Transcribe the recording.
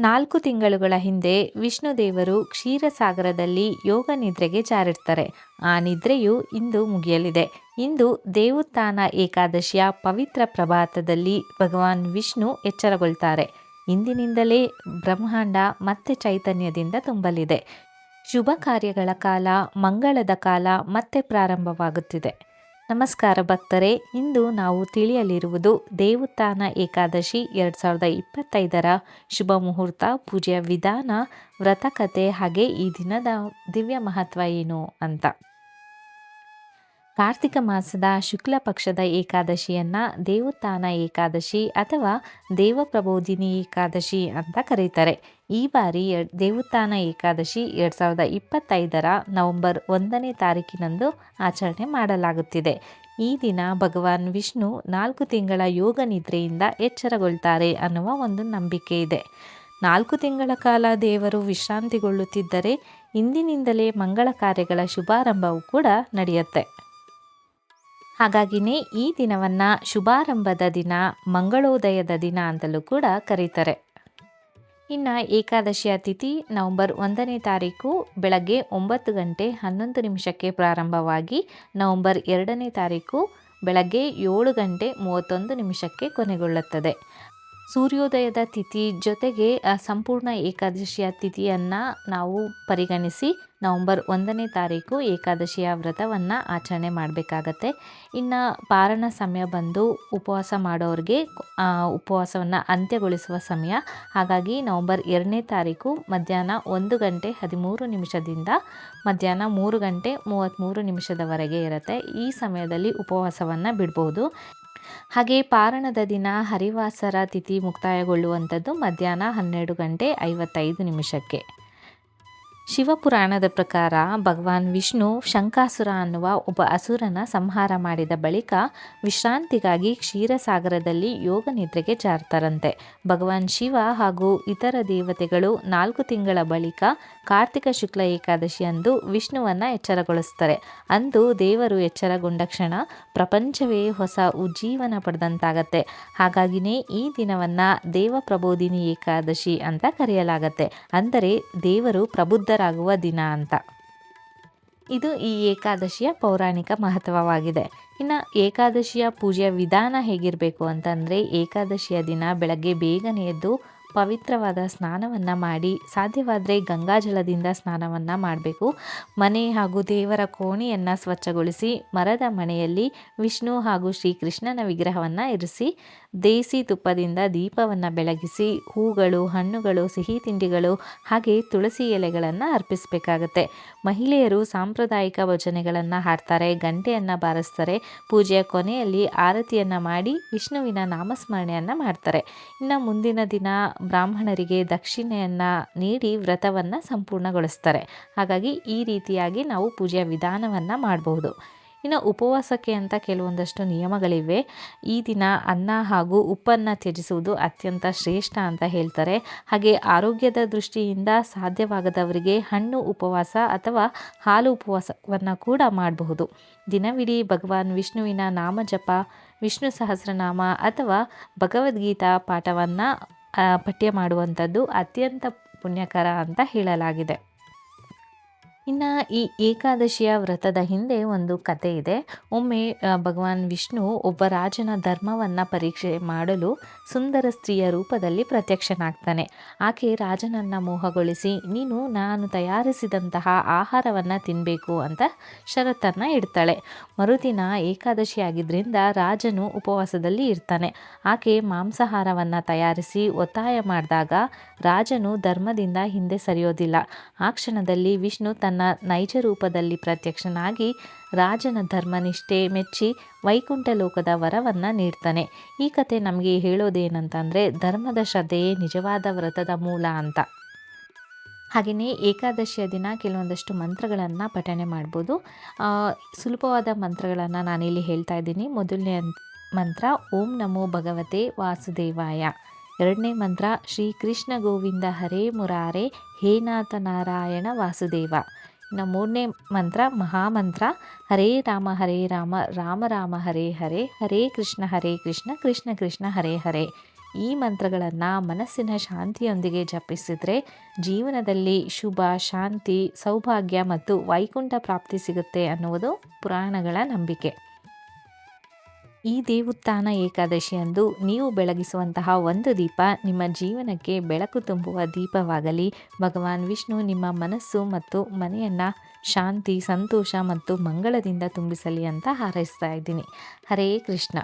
ನಾಲ್ಕು ತಿಂಗಳುಗಳ ಹಿಂದೆ ವಿಷ್ಣುದೇವರು ಕ್ಷೀರಸಾಗರದಲ್ಲಿ ಯೋಗ ನಿದ್ರೆಗೆ ಜಾರಿರ್ತಾರೆ. ಆ ನಿದ್ರೆಯು ಇಂದು ಮುಗಿಯಲಿದೆ. ಇಂದು ದೇವುತ್ಥಾನ ಏಕಾದಶಿಯ ಪವಿತ್ರ ಪ್ರಭಾತದಲ್ಲಿ ಭಗವಾನ್ ವಿಷ್ಣು ಎಚ್ಚರಗೊಳ್ತಾರೆ. ಇಂದಿನಿಂದಲೇ ಬ್ರಹ್ಮಾಂಡ ಮತ್ತೆ ಚೈತನ್ಯದಿಂದ ತುಂಬಲಿದೆ. ಶುಭ ಕಾರ್ಯಗಳ ಕಾಲ, ಮಂಗಳದ ಕಾಲ ಮತ್ತೆ ಪ್ರಾರಂಭವಾಗುತ್ತಿದೆ. ನಮಸ್ಕಾರ ಭಕ್ತರೇ, ಇಂದು ನಾವು ತಿಳಿಯಲಿರುವುದು ದೇವುತ್ಥಾನ ಏಕಾದಶಿ ಎರಡು ಸಾವಿರದ ಇಪ್ಪತ್ತೈದರ ಶುಭ ಮುಹೂರ್ತ, ಪೂಜೆಯ ವಿಧಾನ ವ್ರತಕತೆ ಹಾಗೆ ಈ ದಿನದ ದಿವ್ಯ ಮಹತ್ವ ಏನು ಅಂತ. ಕಾರ್ತಿಕ ಮಾಸದ ಶುಕ್ಲ ಪಕ್ಷದ ಏಕಾದಶಿಯನ್ನು ದೇವುತ್ಥಾನ ಏಕಾದಶಿ ಅಥವಾ ದೇವಪ್ರಬೋಧಿನಿ ಏಕಾದಶಿ ಅಂತ ಕರೀತಾರೆ. ಈ ಬಾರಿ ದೇವುತ್ಥಾನ ಏಕಾದಶಿ ಎರಡು ಸಾವಿರದ ಇಪ್ಪತ್ತೈದರ ನವೆಂಬರ್ ಒಂದನೇ ತಾರೀಕಿನಂದು ಆಚರಣೆ ಮಾಡಲಾಗುತ್ತಿದೆ. ಈ ದಿನ ಭಗವಾನ್ ವಿಷ್ಣು ನಾಲ್ಕು ತಿಂಗಳ ಯೋಗ ನಿದ್ರೆಯಿಂದ ಎಚ್ಚರಗೊಳ್ತಾರೆ ಅನ್ನುವ ಒಂದು ನಂಬಿಕೆ ಇದೆ. ನಾಲ್ಕು ತಿಂಗಳ ಕಾಲ ದೇವರು ವಿಶ್ರಾಂತಿಗೊಳ್ಳುತ್ತಿದ್ದರೆ ಇಂದಿನಿಂದಲೇ ಮಂಗಳ ಕಾರ್ಯಗಳ ಶುಭಾರಂಭವೂ ಕೂಡ ನಡೆಯುತ್ತೆ. ಹಾಗಾಗಿನೇ ಈ ದಿನವನ್ನು ಶುಭಾರಂಭದ ದಿನ, ಮಂಗಳೋದಯದ ದಿನ ಅಂತಲೂ ಕೂಡ ಕರೀತಾರೆ. ಇನ್ನು ಏಕಾದಶಿಯ ತಿಥಿ ನವಂಬರ್ ಒಂದನೇ ತಾರೀಕು ಬೆಳಗ್ಗೆ ಒಂಬತ್ತು ಗಂಟೆ ಹನ್ನೊಂದು ನಿಮಿಷಕ್ಕೆ ಪ್ರಾರಂಭವಾಗಿ ನವಂಬರ್ ಎರಡನೇ ತಾರೀಕು ಬೆಳಗ್ಗೆ ಏಳು ಗಂಟೆ ಮೂವತ್ತೊಂದು ನಿಮಿಷಕ್ಕೆ ಕೊನೆಗೊಳ್ಳುತ್ತದೆ. ಸೂರ್ಯೋದಯದ ತಿಥಿ ಜೊತೆಗೆ ಸಂಪೂರ್ಣ ಏಕಾದಶಿಯ ತಿಥಿಯನ್ನು ನಾವು ಪರಿಗಣಿಸಿ ನವಂಬರ್ ಒಂದನೇ ತಾರೀಕು ಏಕಾದಶಿಯ ವ್ರತವನ್ನು ಆಚರಣೆ ಮಾಡಬೇಕಾಗತ್ತೆ. ಇನ್ನು ಪಾರಣ ಸಮಯ ಬಂದು ಉಪವಾಸ ಮಾಡೋರಿಗೆ ಉಪವಾಸವನ್ನು ಅಂತ್ಯಗೊಳಿಸುವ ಸಮಯ. ಹಾಗಾಗಿ ನವಂಬರ್ ಎರಡನೇ ತಾರೀಕು ಮಧ್ಯಾಹ್ನ ಒಂದು ಗಂಟೆ ಹದಿಮೂರು ನಿಮಿಷದಿಂದ ಮಧ್ಯಾಹ್ನ ಮೂರು ಗಂಟೆ ಮೂವತ್ತ್ಮೂರು ನಿಮಿಷದವರೆಗೆ ಇರುತ್ತೆ. ಈ ಸಮಯದಲ್ಲಿ ಉಪವಾಸವನ್ನು ಬಿಡ್ಬೋದು. ಹಾಗೆ ಪಾರಣದ ದಿನ ಹರಿವಾಸರ ತಿಥಿ ಮುಕ್ತಾಯಗೊಳ್ಳುವಂಥದ್ದು ಮಧ್ಯಾಹ್ನ ಹನ್ನೆರಡು ಗಂಟೆ ಐವತ್ತೈದು ನಿಮಿಷಕ್ಕೆ. ಶಿವಪುರಾಣದ ಪ್ರಕಾರ ಭಗವಾನ್ ವಿಷ್ಣು ಶಂಕಾಸುರ ಅನ್ನುವ ಒಬ್ಬ ಅಸುರನ ಸಂಹಾರ ಮಾಡಿದ ಬಳಿಕ ವಿಶ್ರಾಂತಿಗಾಗಿ ಕ್ಷೀರಸಾಗರದಲ್ಲಿ ಯೋಗ ನಿದ್ರೆಗೆ ಜಾರ್ತಾರಂತೆ. ಭಗವಾನ್ ಶಿವ ಹಾಗೂ ಇತರ ದೇವತೆಗಳು ನಾಲ್ಕು ತಿಂಗಳ ಬಳಿಕ ಕಾರ್ತಿಕ ಶುಕ್ಲ ಏಕಾದಶಿಯಂದು ವಿಷ್ಣುವನ್ನ ಎಚ್ಚರಗೊಳಿಸ್ತಾರೆ ಅಂದು ದೇವರು ಎಚ್ಚರಗೊಂಡ ಕ್ಷಣ ಪ್ರಪಂಚವೇ ಹೊಸ ಉಜ್ಜೀವನ ಪಡೆದಂತಾಗತ್ತೆ. ಹಾಗಾಗಿನೇ ಈ ದಿನವನ್ನ ದೇವ ಪ್ರಬೋಧಿನಿ ಏಕಾದಶಿ ಅಂತ ಕರೆಯಲಾಗತ್ತೆ. ಅಂದರೆ ದೇವರು ಪ್ರಬುದ್ಧರಾಗುವ ದಿನ ಅಂತ. ಇದು ಈ ಏಕಾದಶಿಯ ಪೌರಾಣಿಕ ಮಹತ್ವವಾಗಿದೆ. ಇನ್ನು ಏಕಾದಶಿಯ ಪೂಜೆಯ ವಿಧಾನ ಹೇಗಿರಬೇಕು ಅಂತಂದರೆ ಏಕಾದಶಿಯ ದಿನ ಬೆಳಗ್ಗೆ ಬೇಗನೆ ಎದ್ದು ಪವಿತ್ರವಾದ ಸ್ನಾನವನ್ನು ಮಾಡಿ, ಸಾಧ್ಯವಾದರೆ ಗಂಗಾಜಲದಿಂದ ಸ್ನಾನವನ್ನು ಮಾಡಬೇಕು. ಮನೆ ಹಾಗೂ ದೇವರ ಕೋಣೆಯನ್ನು ಸ್ವಚ್ಛಗೊಳಿಸಿ, ಮರದ ಮನೆಯಲ್ಲಿ ವಿಷ್ಣು ಹಾಗೂ ಶ್ರೀಕೃಷ್ಣನ ವಿಗ್ರಹವನ್ನು ಇರಿಸಿ, ದೇಸಿ ತುಪ್ಪದಿಂದ ದೀಪವನ್ನು ಬೆಳಗಿಸಿ, ಹೂಗಳು, ಹಣ್ಣುಗಳು, ಸಿಹಿ ತಿಂಡಿಗಳು ಹಾಗೆ ತುಳಸಿ ಎಲೆಗಳನ್ನು ಅರ್ಪಿಸಬೇಕಾಗತ್ತೆ. ಮಹಿಳೆಯರು ಸಾಂಪ್ರದಾಯಿಕ ಭಜನೆಗಳನ್ನು ಹಾಡ್ತಾರೆ, ಗಂಟೆಯನ್ನು ಬಾರಿಸ್ತಾರೆ, ಪೂಜೆಯ ಕೊನೆಯಲ್ಲಿ ಆರತಿಯನ್ನು ಮಾಡಿ ವಿಷ್ಣುವಿನ ನಾಮಸ್ಮರಣೆಯನ್ನು ಮಾಡ್ತಾರೆ. ಇನ್ನು ಮುಂದಿನ ದಿನ ಬ್ರಾಹ್ಮಣರಿಗೆ ದಕ್ಷಿಣೆಯನ್ನು ನೀಡಿ ವ್ರತವನ್ನು ಸಂಪೂರ್ಣಗೊಳಿಸ್ತಾರೆ. ಹಾಗಾಗಿ ಈ ರೀತಿಯಾಗಿ ನಾವು ಪೂಜೆಯ ವಿಧಾನವನ್ನು ಮಾಡಬಹುದು. ಇನ್ನು ಉಪವಾಸಕ್ಕೆ ಅಂತ ಕೆಲವೊಂದಷ್ಟು ನಿಯಮಗಳಿವೆ. ಈ ದಿನ ಅನ್ನ ಹಾಗೂ ಉಪ್ಪನ್ನು ತ್ಯಜಿಸುವುದು ಅತ್ಯಂತ ಶ್ರೇಷ್ಠ ಅಂತ ಹೇಳ್ತಾರೆ. ಹಾಗೆ ಆರೋಗ್ಯದ ದೃಷ್ಟಿಯಿಂದ ಸಾಧ್ಯವಾಗದವರಿಗೆ ಹಣ್ಣು ಉಪವಾಸ ಅಥವಾ ಹಾಲು ಉಪವಾಸವನ್ನು ಕೂಡ ಮಾಡಬಹುದು. ದಿನವಿಡೀ ಭಗವಾನ್ ವಿಷ್ಣುವಿನ ನಾಮಜಪ ವಿಷ್ಣು ಸಹಸ್ರನಾಮ ಅಥವಾ ಭಗವದ್ಗೀತಾ ಪಾಠವನ್ನು ಪಠ್ಯ ಮಾಡುವಂಥದ್ದು ಅತ್ಯಂತ ಪುಣ್ಯಕರ ಅಂತ ಹೇಳಲಾಗಿದೆ. ಇನ್ನು ಈ ಏಕಾದಶಿಯ ವ್ರತದ ಹಿಂದೆ ಒಂದು ಕತೆ ಇದೆ. ಒಮ್ಮೆ ಭಗವಾನ್ ವಿಷ್ಣು ಒಬ್ಬ ರಾಜನ ಧರ್ಮವನ್ನು ಪರೀಕ್ಷೆ ಮಾಡಲು ಸುಂದರ ಸ್ತ್ರೀಯ ರೂಪದಲ್ಲಿ ಪ್ರತ್ಯಕ್ಷನಾಗ್ತಾನೆ. ಆಕೆ ರಾಜನನ್ನು ಮೋಹಗೊಳಿಸಿ, ನೀನು, ನಾನು ತಯಾರಿಸಿದಂತಹ ಆಹಾರವನ್ನು ತಿನ್ನಬೇಕು ಅಂತ ಷರತ್ತನ್ನು ಇಡ್ತಾಳೆ. ಮರುದಿನ ಏಕಾದಶಿ ಆಗಿದ್ದರಿಂದ ರಾಜನು ಉಪವಾಸದಲ್ಲಿ ಇರ್ತಾನೆ. ಆಕೆ ಮಾಂಸಾಹಾರವನ್ನು ತಯಾರಿಸಿ ಒತ್ತಾಯ ಮಾಡಿದಾಗ ರಾಜನು ಧರ್ಮದಿಂದ ಹಿಂದೆ ಸರಿಯೋದಿಲ್ಲ. ಆ ಕ್ಷಣದಲ್ಲಿ ವಿಷ್ಣು ತನ್ನ ನೈಜ ರೂಪದಲ್ಲಿ ಪ್ರತ್ಯಕ್ಷನಾಗಿ ರಾಜನ ಧರ್ಮನಿಷ್ಠೆ ಮೆಚ್ಚಿ ವೈಕುಂಠ ಲೋಕದ ವರವನ್ನು ನೀಡ್ತಾನೆ. ಈ ಕತೆ ನಮಗೆ ಹೇಳೋದೇನಂತಂದರೆ, ಧರ್ಮದ ಶ್ರದ್ಧೆಯೇ ನಿಜವಾದ ವ್ರತದ ಮೂಲ ಅಂತ. ಹಾಗೆಯೇ ಏಕಾದಶಿಯ ದಿನ ಕೆಲವೊಂದಷ್ಟು ಮಂತ್ರಗಳನ್ನು ಪಠಣೆ ಮಾಡ್ಬೋದು. ಸುಲಭವಾದ ಮಂತ್ರಗಳನ್ನು ನಾನಿಲ್ಲಿ ಹೇಳ್ತಾ ಇದ್ದೀನಿ. ಮೊದಲನೇ ಮಂತ್ರ, ಓಂ ನಮೋ ಭಗವತೆ ವಾಸುದೇವಾಯ. ಎರಡನೇ ಮಂತ್ರ, ಶ್ರೀ ಕೃಷ್ಣ ಗೋವಿಂದ ಹರೇ ಮುರಾರೆ ಹೇನಾಥ ನಾರಾಯಣ ವಾಸುದೇವ. ಇನ್ನು ಮೂರನೇ ಮಂತ್ರ, ಮಹಾಮಂತ್ರ, ಹರೇ ರಾಮ ಹರೇ ರಾಮ ರಾಮ ರಾಮ, ಹರೇ ಹರೇ ಹರೇ ಕೃಷ್ಣ ಹರೇ ಕೃಷ್ಣ ಕೃಷ್ಣ ಕೃಷ್ಣ, ಹರೇ ಹರೇ. ಈ ಮಂತ್ರಗಳನ್ನು ಮನಸ್ಸಿನ ಶಾಂತಿಯೊಂದಿಗೆ ಜಪಿಸಿದರೆ ಜೀವನದಲ್ಲಿ ಶುಭ, ಶಾಂತಿ, ಸೌಭಾಗ್ಯ ಮತ್ತು ವೈಕುಂಠ ಪ್ರಾಪ್ತಿ ಸಿಗುತ್ತೆ ಅನ್ನುವುದು ಪುರಾಣಗಳ ನಂಬಿಕೆ. ಈ ದೇವುತ್ಥಾನ ಏಕಾದಶಿಯಂದು ನೀವು ಬೆಳಗಿಸುವಂತಹ ಒಂದು ದೀಪ ನಿಮ್ಮ ಜೀವನಕ್ಕೆ ಬೆಳಕು ತುಂಬುವ ದೀಪವಾಗಲಿ. ಭಗವಾನ್ ವಿಷ್ಣು ನಿಮ್ಮ ಮನಸ್ಸು ಮತ್ತು ಮನೆಯನ್ನು ಶಾಂತಿ, ಸಂತೋಷ ಮತ್ತು ಮಂಗಳದಿಂದ ತುಂಬಿಸಲಿ ಅಂತ ಹಾರೈಸ್ತಾ ಇದ್ದೀನಿ. ಹರೇ ಕೃಷ್ಣ.